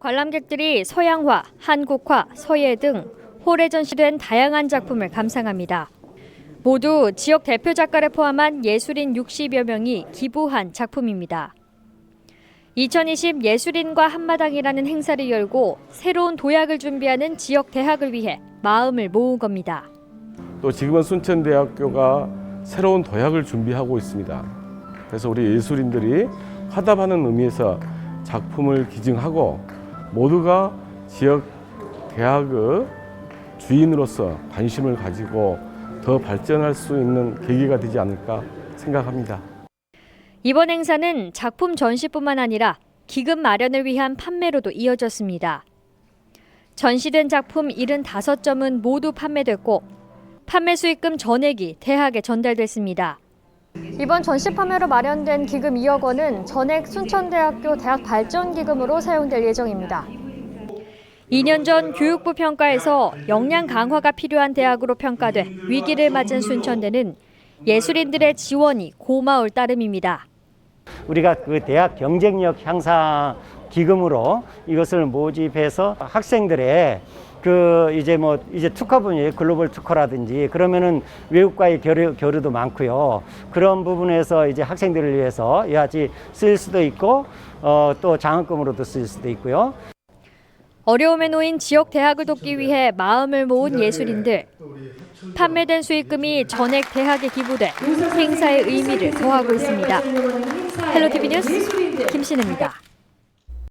관람객들이 서양화, 한국화, 서예 등 홀에 전시된 다양한 작품을 감상합니다. 모두 지역 대표 작가를 포함한 예술인 60여 명이 기부한 작품입니다. 2020 예술인과 한마당이라는 행사를 열고 새로운 도약을 준비하는 지역 대학을 위해 마음을 모은 겁니다. 또 지금은 순천대학교가 새로운 도약을 준비하고 있습니다. 그래서 우리 예술인들이 화답하는 의미에서 작품을 기증하고 모두가 지역 대학의 주인으로서 관심을 가지고 더 발전할 수 있는 계기가 되지 않을까 생각합니다. 이번 행사는 작품 전시뿐만 아니라 기금 마련을 위한 판매로도 이어졌습니다. 전시된 작품 75점은 모두 판매됐고 판매 수익금 전액이 대학에 전달됐습니다. 이번 전시 판매로 마련된 기금 2억 원은 전액 순천대학교 대학 발전 기금으로 사용될 예정입니다. 2년 전 교육부 평가에서 역량 강화가 필요한 대학으로 평가돼 위기를 맞은 순천대는 예술인들의 지원이 고마울 따름입니다. 우리가 그 대학 경쟁력 향상 기금으로 이것을 모집해서 학생들의 그 이제 뭐 이제 특화 분야 글로벌 특화라든지 그러면은 외국과의 교류, 교류도 많고요. 그런 부분에서 이제 학생들을 위해서 가지 쓸 수도 있고 어, 또 장학금으로도 쓸 수도 있고요. 어려움에 놓인 지역 대학을 돕기 위해 마음을 모은 예술인들. 판매된 수익금이 전액 대학에 기부돼 행사의 의미를 더하고 있습니다. 헬로티비 뉴스 김신혜입니다.